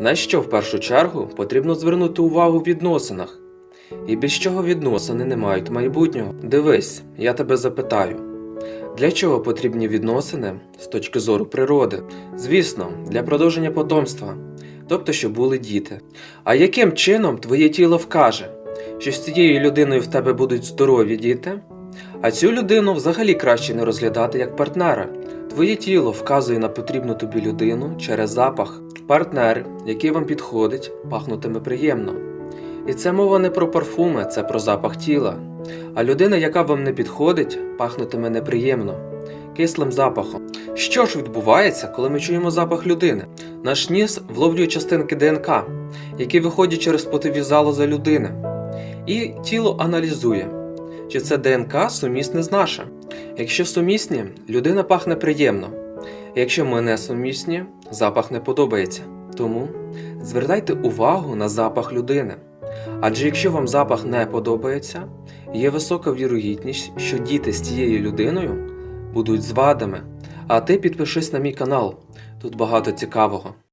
На що в першу чергу потрібно звернути увагу в відносинах? І без чого відносини не мають майбутнього? Дивись, я тебе запитаю. Для чого потрібні відносини з точки зору природи? Звісно, для продовження потомства, тобто, щоб були діти. А яким чином твоє тіло вкаже, що з цією людиною в тебе будуть здорові діти? А цю людину взагалі краще не розглядати як партнера. Твоє тіло вказує на потрібну тобі людину через запах. Партнер, який вам підходить, пахнутиме приємно. І це мова не про парфуми, це про запах тіла. А людина, яка вам не підходить, пахнутиме неприємно, кислим запахом. Що ж відбувається, коли ми чуємо запах людини? Наш ніс вловлює частинки ДНК, які виходять через потові залози людини. І тіло аналізує, чи це ДНК сумісне з нашим. Якщо сумісні, людина пахне приємно. Якщо ми не сумісні, запах не подобається. Тому звертайте увагу на запах людини. Адже якщо вам запах не подобається, є висока вірогідність, що діти з тією людиною будуть з вадами. А ти підпишись на мій канал, тут багато цікавого.